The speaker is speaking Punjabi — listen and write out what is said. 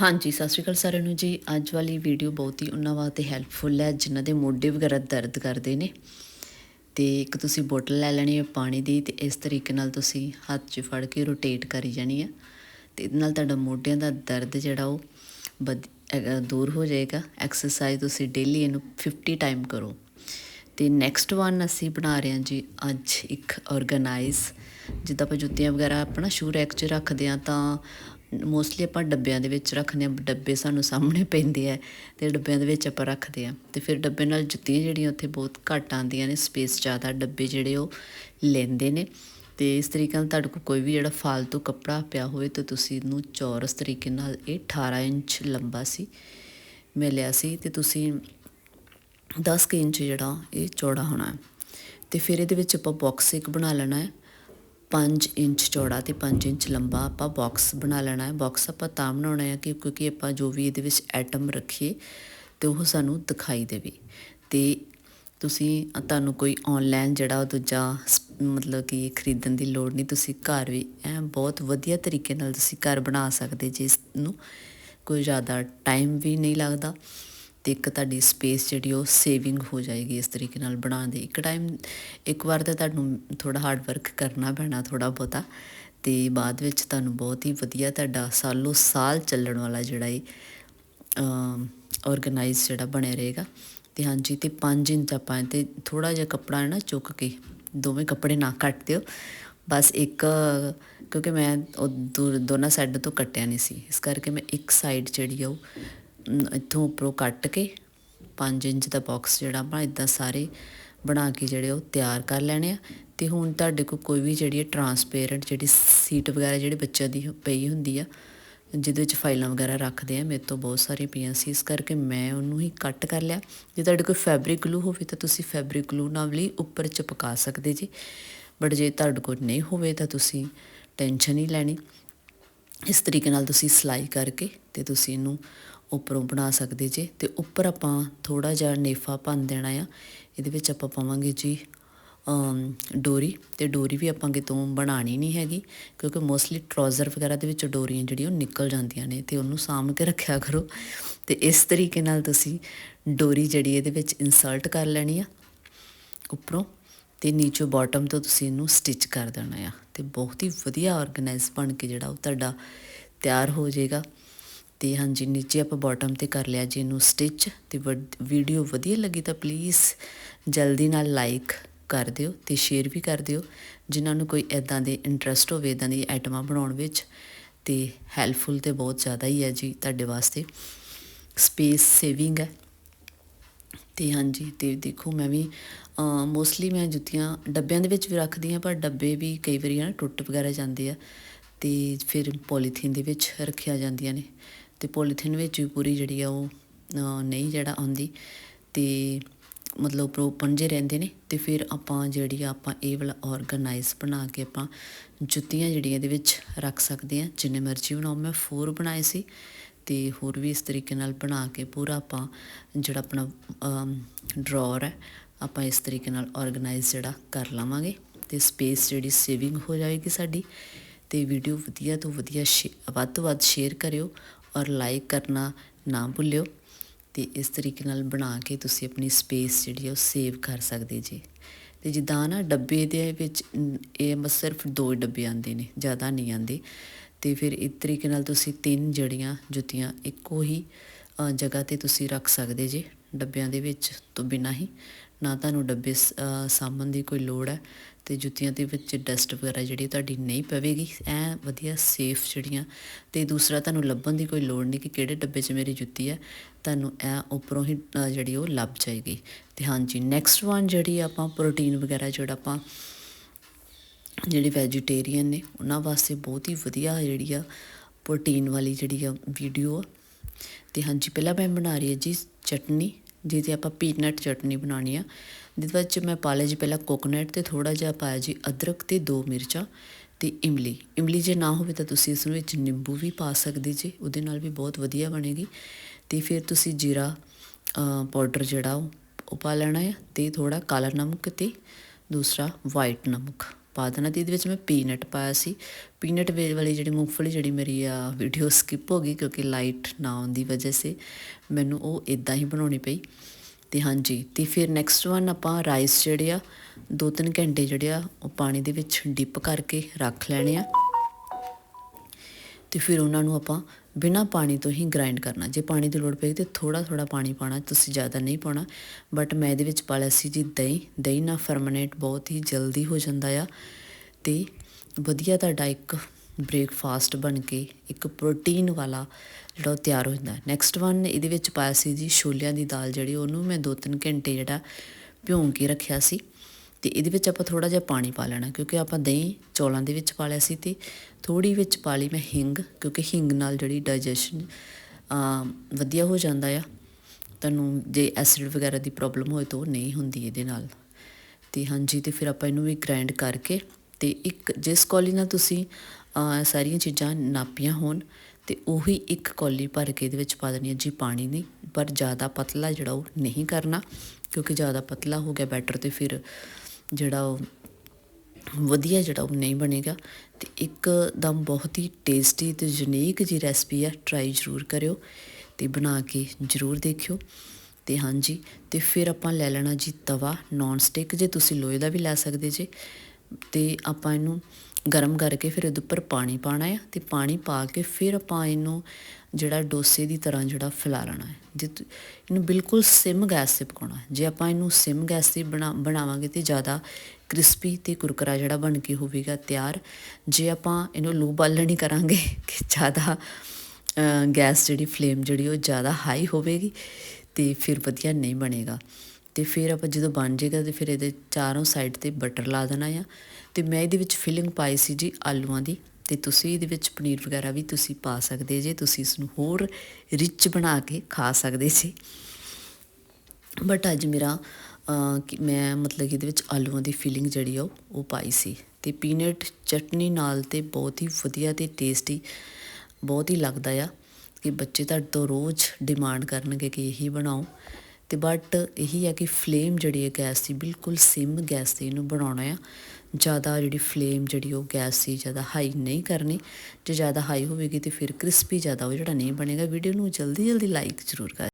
ਹਾਂਜੀ, ਸਤਿ ਸ਼੍ਰੀ ਅਕਾਲ ਸਾਰਿਆਂ ਨੂੰ ਜੀ। ਅੱਜ ਵਾਲੀ ਵੀਡੀਓ ਬਹੁਤ ਹੀ ਉਹਨਾਂ ਵਾਸਤੇ ਹੈਲਪਫੁਲ ਹੈ, ਜਿਨ੍ਹਾਂ ਦੇ ਮੋਢੇ ਵਗੈਰਾ ਦਰਦ ਕਰਦੇ ਨੇ। ਤੇ ਇੱਕ ਤੁਸੀਂ ਬੋਟਲ ਲੈ ਲੈਣੀ ਹੈ ਪਾਣੀ ਦੀ ਤੇ ਇਸ ਤਰੀਕੇ ਨਾਲ ਤੁਸੀਂ ਹੱਥ 'ਚ ਫੜ ਕੇ ਰੋਟੇਟ ਕਰੀ ਜਾਣੀ ਹੈ। ਤੇ ਇਹਦੇ ਨਾਲ ਤੁਹਾਡਾ ਮੋਢਿਆਂ ਦਾ ਦਰਦ ਜਿਹੜਾ ਉਹ ਵਧ- ਅਹ ਦੂਰ ਹੋ ਜਾਏਗਾ। ਐਕਸਰਸਾਈਜ਼ ਤੁਸੀਂ ਡੇਲੀ ਇਹਨੂੰ 50 ਟਾਈਮ ਕਰੋ। ਤੇ ਨੈਕਸਟ ਵਨ ਅਸੀਂ ਬਣਾ ਰਹੇ ਹਾਂ ਜੀ ਅੱਜ ਇੱਕ ਆਰਗੇਨਾਈਜ਼ ਜਿੱਦਾਂ ਆਪਾਂ ਜੁੱਤੀਆਂ ਵਗੈਰਾ ਆਪਣਾ ਸ਼ੂ ਰੈਕ 'ਚ ਰੱਖਦੇ ਆ ਤਾਂ ਮੋਸਟਲੀ ਆਪਾਂ ਡੱਬਿਆਂ ਦੇ ਵਿੱਚ ਰੱਖਦੇ ਆ ਡੱਬੇ ਸਾਨੂੰ ਸਾਹਮਣੇ ਪੈਂਦੇ ਆ ਤੇ ਡੱਬਿਆਂ ਦੇ ਵਿੱਚ ਆਪਾਂ ਰੱਖਦੇ ਆ ਤੇ ਫਿਰ ਡੱਬੇ ਨਾਲ ਜੁੱਤੀਆਂ ਜਿਹੜੀਆਂ ਉੱਥੇ ਬਹੁਤ ਘੱਟ ਆਉਂਦੀਆਂ ਨੇ ਸਪੇਸ ਜ਼ਿਆਦਾ ਡੱਬੇ ਜਿਹੜੇ ਉਹ ਲੈਂਦੇ ਨੇ। ਤੇ ਇਸ ਤਰੀਕੇ ਨਾਲ ਤੁਹਾਡੇ ਕੋਲ ਕੋਈ ਵੀ ਜਿਹੜਾ ਫਾਲਤੂ ਕੱਪੜਾ ਪਿਆ ਹੋਵੇ ਤਾਂ ਤੁਸੀਂ ਇਹਨੂੰ ਚੌਰਸ ਤਰੀਕੇ ਨਾਲ, ਇਹ 18 ਇੰਚ ਲੰਬਾ ਸੀ, ਮੈਂ ਲਿਆ ਸੀ। ਤੇ ਤੁਸੀਂ 10 ਕੁ ਇੰਚ ਜਿਹੜਾ ਇਹ ਚੌੜਾ ਹੋਣਾ ਹੈ। ਤੇ ਫਿਰ ਇਹਦੇ ਵਿੱਚ ਆਪਾਂ ਬਾਕਸ ਇੱਕ ਬਣਾ ਲੈਣਾ ਹੈ। 5 ਇੰਚ ਚੌੜਾ ਤੇ 5 ਇੰਚ ਲੰਬਾ ਆਪਾਂ ਬਾਕਸ ਬਣਾ ਲੈਣਾ ਹੈ। ਬਾਕਸ ਆਪਾਂ ਤਾਂ ਬਣਾਉਣਾ ਹੈ ਕਿ ਕਿਉਂਕਿ ਆਪਾਂ ਜੋ ਵੀ ਇਹਦੇ ਵਿੱਚ ਐਟਮ ਰੱਖੀਏ ਤੇ ਉਹ ਸਾਨੂੰ ਦਿਖਾਈ ਦੇਵੇ। ਤੇ ਤੁਸੀਂ, ਤੁਹਾਨੂੰ ਕੋਈ ਆਨਲਾਈਨ ਜਿਹੜਾ ਉਹ ਦੂਜਾ ਮਤਲਬ ਕਿ ਖਰੀਦਣ ਦੀ ਲੋੜ ਨਹੀਂ, ਤੁਸੀਂ ਘਰ ਵੀ ਐ ਬਹੁਤ ਵਧੀਆ ਤਰੀਕੇ ਨਾਲ ਤੁਸੀਂ ਘਰ ਬਣਾ ਸਕਦੇ ਜਿਸ ਨੂੰ। ਕੋਈ ਜ਼ਿਆਦਾ ਟਾਈਮ ਵੀ ਨਹੀਂ ਲੱਗਦਾ। ਤੇ ਇੱਕ ਤੁਹਾਡੀ ਸਪੇਸ ਜਿਹੜੀ ਉਹ ਸੇਵਿੰਗ ਹੋ ਜਾਏਗੀ ਇਸ ਤਰੀਕੇ ਨਾਲ ਬਣਾਉਣ ਦੀ। ਇੱਕ ਟਾਈਮ ਇੱਕ ਵਾਰ ਤਾਂ ਤੁਹਾਨੂੰ ਥੋੜਾ ਹਾਰਡ ਵਰਕ ਕਰਨਾ ਪੈਣਾ ਥੋੜਾ ਬਹੁਤਾ ਤੇ ਬਾਅਦ ਵਿੱਚ ਤੁਹਾਨੂੰ ਬਹੁਤ ਹੀ ਵਧੀਆ ਤੁਹਾਡਾ ਸਾਲੋ ਸਾਲ ਚੱਲਣ ਵਾਲਾ ਜਿਹੜਾ ਇਹ ਆਰਗੇਨਾਈਜ਼ ਜਿਹੜਾ ਬਣਿਆ ਰਹੇਗਾ। ਤੇ ਹਾਂਜੀ, ਤੇ 5 ਇੰਚ ਆਪਾਂ ਇਹ ਤੇ ਥੋੜਾ ਜਿਹਾ ਕੱਪੜਾ ਹੈ ਨਾ ਚੁੱਕ ਕੇ ਦੋਵੇਂ ਕੱਪੜੇ ਨਾ ਕੱਟ ਦਿਓ। ਬਸ ਇੱਕ, ਕਿਉਂਕਿ ਮੈਂ ਉਹ ਦੋ- ਦੋਨਾਂ ਸਾਈਡ ਤੋਂ ਕੱਟਿਆ ਨਹੀਂ ਸੀ। ਇਸ ਕਰਕੇ ਮੈਂ ਇੱਕ ਸਾਈਡ ਜਿਹੜੀ ਆ ਉਹ ਇੱਥੋਂ ਉੱਪਰੋਂ ਕੱਟ ਕੇ 5 ਇੰਚ ਦਾ ਬਾਕਸ ਜਿਹੜਾ ਆਪਾਂ ਇਦਾਂ ਸਾਰੇ ਬਣਾ ਕੇ ਜਿਹੜੇ ਉਹ ਤਿਆਰ ਕਰ ਲੈਣੇ ਆ। ਤੇ ਹੁਣ ਤੁਹਾਡੇ ਕੋਲ ਕੋਈ ਵੀ ਜਿਹੜੀ ਹੈ ਟਰਾਂਸਪੇਰੈਂਟ ਜਿਹੜੀ ਸੀਟ ਵਗੈਰਾ ਜਿਹੜੇ ਬੱਚਿਆਂ ਦੀ ਪਈ ਹੁੰਦੀ ਆ, ਜਿਹਦੇ ਵਿੱਚ ਫਾਈਲਾਂ ਵਗੈਰਾ ਰੱਖਦੇ ਆ, ਮੇਰੇ ਤੋਂ ਬਹੁਤ ਸਾਰੀਆਂ ਪਈਆਂ ਸੀ, ਇਸ ਕਰਕੇ ਮੈਂ ਉਹਨੂੰ ਹੀ ਕੱਟ ਕਰ ਲਿਆ। ਜੇ ਤੁਹਾਡੇ ਕੋਲ ਫੈਬਰਿਕ ਗਲੂ ਹੋਵੇ ਤਾਂ ਤੁਸੀਂ ਫੈਬਰਿਕ ਗਲੂ ਨਾਲ ਵੀ ਉੱਪਰ ਚਿਪਕਾ ਸਕਦੇ ਜੀ। ਬਟ ਜੇ ਤੁਹਾਡੇ ਕੋਲ ਨਹੀਂ ਹੋਵੇ ਤਾਂ ਤੁਸੀਂ ਟੈਨਸ਼ਨ ਹੀ ਲੈਣੀ। ਇਸ ਤਰੀਕੇ ਨਾਲ ਤੁਸੀਂ ਸਿਲਾਈ ਕਰਕੇ ਤੇ ਤੁਸੀਂ ਇਹਨੂੰ ਉੱਪਰੋਂ ਬਣਾ ਸਕਦੇ ਜੇ। ਤੇ ਉੱਪਰ ਆਪਾਂ ਥੋੜਾ ਜਿਹਾ ਨੇਫਾ ਭੰਨ ਦੇਣਾ ਆ। ਇਹਦੇ ਵਿੱਚ ਆਪਾਂ ਪਾਵਾਂਗੇ ਜੀ ਡੋਰੀ। ਤੇ ਡੋਰੀ ਵੀ ਆਪਾਂ ਕਿਤੋਂ ਬਣਾਣੀ ਨਹੀਂ ਹੈਗੀ, ਕਿਉਂਕਿ ਮੋਸਟਲੀ ਟਰਾਊਜ਼ਰ ਵਗੈਰਾ ਦੇ ਵਿੱਚ ਡੋਰੀਆਂ ਜਿਹੜੀਆਂ ਉਹ ਨਿਕਲ ਜਾਂਦੀਆਂ ਨੇ, ਤੇ ਉਹਨੂੰ ਸਾਂਭ ਕੇ ਰੱਖਿਆ ਕਰੋ। ਤੇ ਇਸ ਤਰੀਕੇ ਨਾਲ ਤੁਸੀਂ ਡੋਰੀ ਜਿਹੜੀ ਇਹਦੇ ਵਿੱਚ ਇਨਸਰਟ ਕਰ ਲੈਣੀ ਆ, ਉੱਪਰੋਂ। ਤੇ ਨੀਚੋਂ ਬਾਟਮ ਤੋਂ ਤੁਸੀਂ ਇਹਨੂੰ ਸਟਿਚ ਕਰ ਦੇਣਾ ਆ। ਤੇ ਬਹੁਤ ਹੀ ਵਧੀਆ ਆਰਗੇਨਾਈਜ਼ ਬਣ ਕੇ ਜਿਹੜਾ ਉਹ ਤੁਹਾਡਾ ਤਿਆਰ ਹੋ ਜਾਏਗਾ। ਤੇ ਹਾਂਜੀ, ਨੀਚੇ ਆਪਾਂ ਬਾਟਮ ਤੇ ਕਰ ਲਿਆ ਜੀ ਇਹਨੂੰ ਸਟਿਚ ਤੇ ਵੀਡੀਓ ਵਧੀਆ ਲੱਗੀ ਤਾਂ ਪਲੀਜ਼ ਜਲਦੀ ਨਾਲ ਲਾਈਕ ਕਰ ਦਿਓ ਤੇ ਸ਼ੇਅਰ ਵੀ ਕਰ ਦਿਓ। ਜਿਨ੍ਹਾਂ ਨੂੰ ਕੋਈ ਐਦਾਂ ਦੇ ਇੰਟਰਸਟ ਹੋਵੇ ਐਦਾਂ ਦੀ ਆਈਟਮਾਂ ਬਣਾਉਣ ਵਿੱਚ ਤੇ ਹੈਲਪਫੁਲ ਤੇ ਬਹੁਤ ਜ਼ਿਆਦਾ ਹੀ ਹੈ ਜੀ ਤੁਹਾਡੇ ਵਾਸਤੇ। ਸਪੇਸ ਸੇਵਿੰਗ ਹੈ। ਤੇ ਹਾਂਜੀ, ਤੇ ਦੇਖੋ ਮੈਂ ਵੀ ਮੋਸਟਲੀ ਮੈਂ ਜੁੱਤੀਆਂ ਡੱਬਿਆਂ ਦੇ ਵਿੱਚ ਵੀ ਰੱਖਦੀ ਹਾਂ, ਪਰ ਡੱਬੇ ਵੀ ਕਈ ਵਾਰੀ ਨਾ ਟੁੱਟ ਵਗੈਰਾ ਜਾਂਦੇ ਆ ਤੇ ਫਿਰ ਪੋਲੀਥੀਨ ਦੇ ਵਿੱਚ ਰੱਖਿਆ ਜਾਂਦੀਆਂ ਨੇ। ਤੇ ਪੋਲੀਥੀਨ ਵਿੱਚ ਵੀ ਪੂਰੀ ਜਿਹੜੀ ਆ ਉਹ ਨਹੀਂ ਜਿਹੜਾ ਆਉਂਦੀ। ਤੇ ਮਤਲਬ ਉੱਪਰੋਂ ਓਪਨ ਜੇ ਰਹਿੰਦੇ ਨੇ ਤੇ ਫਿਰ ਆਪਾਂ ਜਿਹੜੀ ਆ, ਆਪਾਂ ਇਹ ਵਾਲਾ ਆਰਗੇਨਾਈਜ਼ ਬਣਾ ਕੇ ਆਪਾਂ ਜੁੱਤੀਆਂ ਜਿਹੜੀਆਂ ਇਹਦੇ ਵਿੱਚ ਰੱਖ ਸਕਦੇ ਆ ਜਿੰਨੇ ਮਰਜ਼ੀ ਬਣਾਓ। ਮੈਂ ਫੋਰ ਬਣਾਏ ਸੀ ਤੇ ਹੋਰ ਵੀ ਇਸ ਤਰੀਕੇ ਨਾਲ ਬਣਾ ਕੇ ਪੂਰਾ ਆਪਾਂ ਜਿਹੜਾ ਆਪਣਾ ਡਰਾਅਰ ਹੈ, ਆਪਾਂ ਇਸ ਤਰੀਕੇ ਨਾਲ ਆਰਗੇਨਾਈਜ਼ ਜਿਹੜਾ ਕਰ ਲਵਾਂਗੇ। ਤੇ ਸਪੇਸ ਜਿਹੜੀ ਸੇਵਿੰਗ ਹੋ ਜਾਏਗੀ ਸਾਡੀ। ਤੇ ਵੀਡੀਓ ਵਧੀਆ ਤੋਂ ਵਧੀਆ ਸ਼ੇ- ਵੱਧ ਤੋਂ ਵੱਧ ਸ਼ੇਅਰ ਕਰਿਓ। ਔਰ ਲਾਈਕ ਕਰਨਾ ਨਾ ਭੁੱਲਿਓ ਤੇ ਇਸ ਤਰੀਕੇ ਨਾਲ ਬਣਾ ਕੇ ਤੁਸੀਂ ਆਪਣੀ ਸਪੇਸ ਜਿਹੜੀ ਆ ਉਹ ਸੇਵ ਕਰ ਸਕਦੇ ਜੀ। ਤੇ ਜਿੱਦਾਂ ਨਾ ਡੱਬੇ ਦੇ ਵਿੱਚ ਇਹ ਬਸ ਸਿਰਫ ਦੋ ਡੱਬੇ ਆਉਂਦੇ ਨੇ, ਜ਼ਿਆਦਾ ਨਹੀਂ ਆਉਂਦੇ। ਤੇ ਫਿਰ ਇਸ ਤਰੀਕੇ ਨਾਲ ਤੁਸੀਂ ਤਿੰਨ ਜੜੀਆਂ, ਜੁੱਤੀਆਂ ਇੱਕੋ ਹੀ ਜਗ੍ਹਾ ਤੇ ਤੁਸੀਂ ਰੱਖ ਸਕਦੇ ਜੇ, ਡੱਬਿਆਂ ਦੇ ਵਿੱਚ ਤੋਂ ਬਿਨਾਂ ਹੀ। ਨਾ ਤੁਹਾਨੂੰ ਡੱਬੇ ਸ- ਸਾਂਭਣ ਦੀ ਕੋਈ ਲੋੜ ਹੈ ਤੇ ਜੁੱਤੀਆਂ ਦੇ ਵਿੱਚ ਡਸਟ ਵਗੈਰਾ ਜਿਹੜੀ ਤੁਹਾਡੀ ਨਹੀਂ ਪਵੇਗੀ, ਐ ਵਧੀਆ ਸੇਫ ਜਿਹੜੀਆਂ। ਤੇ ਦੂਸਰਾ ਤੁਹਾਨੂੰ ਲੱਭਣ ਦੀ ਕੋਈ ਲੋੜ ਨਹੀਂ ਕਿ ਕਿਹੜੇ ਡੱਬੇ 'ਚ ਮੇਰੀ ਜੁੱਤੀ ਹੈ, ਤੁਹਾਨੂੰ ਐ ਉੱਪਰੋਂ ਹੀ ਜਿਹੜੀ ਉਹ ਲੱਭ ਜਾਏਗੀ। ਤੇ ਹਾਂਜੀ ਨੈਕਸਟ ਵਨ ਜਿਹੜੀ ਆਪਾਂ ਪ੍ਰੋਟੀਨ ਵਗੈਰਾ ਜਿਹੜਾ ਆਪਾਂ ਜਿਹੜੇ ਵੈਜੀਟੇਰੀਅਨ ਨੇ, ਉਹਨਾਂ ਵਾਸਤੇ ਬਹੁਤ ਹੀ ਵਧੀਆ ਜਿਹੜੀ ਆ ਪ੍ਰੋਟੀਨ ਵਾਲੀ ਜਿਹੜੀ ਆ ਵੀਡੀਓ ਆ। ਤੇ ਹਾਂਜੀ, ਪਹਿਲਾਂ ਮੈਂ ਬਣਾ ਰਹੀ ਹਾਂ ਜੀ ਚਟਨੀ। ਜਿਹਦੇ ਆਪਾਂ ਪੀਨਟ ਚਟਨੀ ਬਣਾਉਣੀ ਆ। ਜਿਹਦੇ ਵਿੱਚ ਮੈਂ ਪਾ ਲਿਆ ਜੀ ਪਹਿਲਾਂ ਕੋਕੋਨਟ ਤੇ ਥੋੜਾ ਜਿਹਾ ਪਾਇਆ ਜੀ ਅਦਰਕ ਤੇ ਦੋ ਮਿਰਚਾਂ ਤੇ ਇਮਲੀ। ਇਮਲੀ ਜੇ ਨਾ ਹੋਵੇ ਤਾਂ ਤੁਸੀਂ ਇਸ ਵਿੱਚ ਨਿੰਬੂ ਵੀ ਪਾ ਸਕਦੇ ਜੀ, ਉਹਦੇ ਨਾਲ ਵੀ ਬਹੁਤ ਵਧੀਆ ਬਣੇਗੀ। ਤੇ ਫਿਰ ਤੁਸੀਂ ਜੀਰਾ ਪਾਊਡਰ ਜਿਹੜਾ ਉਹ ਉਹ ਪਾ ਲੈਣਾ ਹੈ ਤੇ ਥੋੜਾ ਕਾਲਾ ਨਮਕ ਤੇ ਦੂਸਰਾ ਵਾਈਟ ਨਮਕ। ਪਾ ਦੇਣਾ ਤੇ ਇਹਦੇ ਵਿੱਚ ਮੈਂ ਪੀਨਟ ਪਾਇਆ ਸੀ। ਪੀਨਟ ਵੇ ਵਾਲੀ ਜਿਹੜੀ ਮੂੰਗਫਲੀ ਜਿਹੜੀ ਮੇਰੀ ਆ ਵੀਡੀਓ ਸਕਿਪ ਹੋ ਗਈ ਕਿਉਂਕਿ ਲਾਈਟ ਨਾ ਆਉਣ ਦੀ ਵਜ੍ਹਾ ਸੇ ਮੈਨੂੰ ਉਹ ਇਦਾਂ ਹੀ ਬਣਾਉਣੀ ਪਈ। ਤੇ ਹਾਂਜੀ, ਤੇ ਫਿਰ ਨੈਕਸਟ ਵਨ ਆਪਾਂ ਰਾਈਸ ਜਿਹੜੇ ਆ 2-3 ਘੰਟੇ ਜਿਹੜੇ ਆ ਉਹ ਪਾਣੀ ਦੇ ਵਿੱਚ ਡਿਪ ਕਰਕੇ ਰੱਖ ਲੈਣੇ ਆ। ਤੇ ਫਿਰ ਉਹਨਾਂ ਨੂੰ ਆਪਾਂ ਬਿਨਾ ਪਾਣੀ ਤੋਂ ਹੀ ਗ੍ਰਾਈਂਡ ਕਰਨਾ। ਜੇ ਪਾਣੀ ਦੀ ਲੋੜ ਪਈ ਤੇ ਥੋੜਾ ਥੋੜਾ ਪਾਣੀ ਪਾਣਾ ਤੁਸੀਂ ਜ਼ਿਆਦਾ ਨਹੀਂ ਪਾਉਣਾ। ਬਟ ਮੈਂ ਇਹਦੇ ਵਿੱਚ ਪਾ ਲਿਆ ਸੀ ਜੀ ਦਹੀਂ। ਦਹੀਂ ਨਾਲ ਫਰਮੈਂਟ ਬਹੁਤ ਹੀ ਜਲਦੀ ਹੋ ਜਾਂਦਾ ਆ ਤੇ ਵਧੀਆ ਤੁਹਾਡਾ ਇੱਕ ਬ੍ਰੇਕਫਾਸਟ ਬਣ ਕੇ ਇੱਕ ਪ੍ਰੋਟੀਨ ਵਾਲਾ ਜਿਹੜਾ ਉਹ ਤਿਆਰ ਹੋ ਜਾਂਦਾ। ਨੈਕਸਟ ਵਨ ਇਹਦੇ ਵਿੱਚ ਪਾਇਆ ਸੀ ਜੀ ਛੋਲਿਆਂ ਦੀ ਦਾਲ ਜਿਹੜੀ, ਉਹਨੂੰ ਮੈਂ 2-3 ਘੰਟੇ ਜਿਹੜਾ ਭਿਉਂ ਕੇ ਰੱਖਿਆ ਸੀ। ਤੇ ਇਹਦੇ ਵਿੱਚ ਆਪਾਂ ਥੋੜਾ ਜਿਹਾ ਪਾਣੀ ਪਾ ਲੈਣਾ, ਕਿਉਂਕਿ ਆਪਾਂ ਦਹੀਂ ਚੌਲਾਂ ਦੇ ਵਿੱਚ ਪਾ ਲਿਆ ਸੀ ਤੇ ਥੋੜੀ ਵਿੱਚ ਪਾ ਲਈ ਮੈਂ ਹਿੰਗ, ਕਿਉਂਕਿ ਹਿੰਗ ਨਾਲ ਜਿਹੜੀ ਡਾਈਜੈਸ਼ਨ ਵਧੀਆ ਹੋ ਜਾਂਦਾ ਆ। ਤੁਹਾਨੂੰ ਜੇ ਐਸਿਡ ਵਗੈਰਾ ਦੀ ਪ੍ਰੋਬਲਮ ਹੋਏ ਤਾਂ ਉਹ ਨਹੀਂ ਹੁੰਦੀ ਇਹਦੇ ਨਾਲ। ਤੇ ਹਾਂਜੀ, ਤੇ ਫਿਰ ਆਪਾਂ ਇਹਨੂੰ ਵੀ ਗ੍ਰਾਈਂਡ ਕਰਕੇ ਤੇ ਇੱਕ, ਜਿਸ ਕੌਲੀ ਨਾਲ ਤੁਸੀਂ ਸਾਰੀਆਂ ਚੀਜ਼ਾਂ ਨਾਪੀਆਂ ਹੋਣ, ਤੇ ਉਹੀ ਇੱਕ ਕੌਲੀ ਭਰ ਕੇ ਇਹਦੇ ਵਿੱਚ ਪਾ ਦੇਣੀ ਹੈ ਜੀ, ਪਾਣੀ ਨਹੀਂ, ਪਰ ਜ਼ਿਆਦਾ ਪਤਲਾ ਜਿਹੜਾ ਉਹ ਨਹੀਂ ਕਰਨਾ, ਕਿਉਂਕਿ ਜ਼ਿਆਦਾ ਪਤਲਾ ਹੋ ਗਿਆ ਬੈਟਰ ਤੇ ਫਿਰ ਜਿਹੜਾ ਉਹ ਵਧੀਆ ਜਿਹੜਾ ਉਹ ਨਹੀਂ ਬਣੇਗਾ ਤੇ ਇੱਕਦਮ ਬਹੁਤ ਹੀ ਟੇਸਟੀ ਤੇ ਯੂਨੀਕ ਜੀ ਰੈਸਪੀ ਆ ਟਰਾਈ ਜ਼ਰੂਰ ਕਰਿਓ ਤੇ ਬਣਾ ਕੇ ਜ਼ਰੂਰ ਦੇਖਿਓ। ਤੇ ਹਾਂਜੀ, ਤੇ ਫਿਰ ਆਪਾਂ ਲੈ ਲੈਣਾ ਜੀ ਤਵਾ ਨੌਨ ਸਟਿਕ ਜੇ ਤੁਸੀਂ ਲੋਹੇ ਦਾ ਵੀ ਲੈ ਸਕਦੇ ਜੇ। ਤੇ ਆਪਾਂ ਇਹਨੂੰ ਗਰਮ ਕਰਕੇ ਫਿਰ ਇਹਦੇ ਉੱਪਰ ਪਾਣੀ ਪਾਣਾ ਹੈ ਤੇ ਪਾਣੀ ਪਾ ਕੇ ਫਿਰ ਆਪਾਂ ਇਹਨੂੰ ਜਿਹੜਾ ਡੋਸੇ ਦੀ ਤਰ੍ਹਾਂ ਜਿਹੜਾ ਫੈਲਾ ਲੈਣਾ ਹੈ। ਜੇ ਇਹਨੂੰ ਬਿਲਕੁਲ ਸਿਮ ਗੈਸ ਤੇ ਪਕਾਉਣਾ ਜੇ ਆਪਾਂ ਇਹਨੂੰ ਸਿਮ ਗੈਸ ਤੇ ਬਣਾ, ਬਣਾਵਾਂਗੇ ਤੇ ਜ਼ਿਆਦਾ ਕ੍ਰਿਸਪੀ ਤੇ ਕੁਰਕਰਾ ਜਿਹੜਾ ਬਣ ਕੇ ਹੋਵੇਗਾ ਤਿਆਰ। ਜੇ ਆਪਾਂ ਇਹਨੂੰ ਲੂ ਬਾਲਣੀ ਕਰਾਂਗੇ ਕਿ ਜ਼ਿਆਦਾ ਗੈਸ ਜਿਹੜੀ ਫਲੇਮ ਜਿਹੜੀ ਉਹ ਜ਼ਿਆਦਾ ਹਾਈ ਹੋਵੇਗੀ ਤੇ ਫਿਰ ਵਧੀਆ ਨਹੀਂ ਬਣੇਗਾ। ਤੇ ਫਿਰ ਆਪਾਂ ਜਦੋਂ ਬਣ ਜਾਏਗਾ ਤੇ ਫਿਰ ਇਹਦੇ ਚਾਰੋਂ ਸਾਈਡ ਤੇ ਬਟਰ ਲਾ ਦੇਣਾ ਆ। ਤੇ ਮੈਂ ਇਹਦੇ ਵਿੱਚ ਫਿਲਿੰਗ ਪਾਈ ਸੀ ਜੀ ਆਲੂਆਂ ਦੀ। ਤੇ ਤੁਸੀਂ ਇਹਦੇ ਵਿੱਚ ਪਨੀਰ ਵਗੈਰਾ ਵੀ ਤੁਸੀਂ ਪਾ ਸਕਦੇ ਜੇ, ਤੁਸੀਂ ਇਸ ਨੂੰ ਹੋਰ ਰਿਚ ਬਣਾ ਕੇ ਖਾ ਸਕਦੇ ਸੀ ਬਟ ਅੱਜ ਮੇਰਾ ਕਿ ਮੈਂ ਮਤਲਬ ਕਿ ਇਹਦੇ ਵਿੱਚ ਆਲੂਆਂ ਦੀ ਫੀਲਿੰਗ ਜਿਹੜੀ ਆ ਉਹ- ਪਾਈ ਸੀ। ਤੇ ਪੀਨਟ ਚਟਨੀ ਨਾਲ ਤੇ ਬਹੁਤ ਹੀ ਵਧੀਆ ਤੇ ਟੇਸਟੀ ਬਹੁਤ ਹੀ ਲੱਗਦਾ ਆ ਕਿ ਬੱਚੇ ਤੁਹਾਡੇ ਤੋਂ ਰੋਜ਼ ਡਿਮਾਂਡ ਕਰਨਗੇ ਕਿ ਇਹੀ ਬਣਾਓ। ਤੇ ਬਟ ਇਹੀ ਹੈ ਕਿ ਫਲੇਮ ਜਿਹੜੀ ਹੈ ਗੈਸ ਦੀ, ਬਿਲਕੁਲ ਸਿਮ ਗੈਸ ਤੇ ਇਹਨੂੰ ਬਣਾਉਣਾ ਆ। ਜ਼ਿਆਦਾ ਜਿਹੜੀ ਫਲੇਮ ਜਿਹੜੀ ਉਹ ਗੈਸ ਦੀ ਜ਼ਿਆਦਾ ਹਾਈ ਨਹੀਂ ਕਰਨੀ। ਜੇ ਜ਼ਿਆਦਾ ਹਾਈ ਹੋਵੇਗੀ ਤੇ ਫਿਰ ਕ੍ਰਿਸਪੀ ਜ਼ਿਆਦਾ ਉਹ ਜਿਹੜਾ ਨਹੀਂ ਬਣੇਗਾ। ਵੀਡੀਓ ਨੂੰ ਜਲਦੀ ਜਲਦੀ ਲਾਈਕ ਜ਼ਰੂਰ ਕਰ।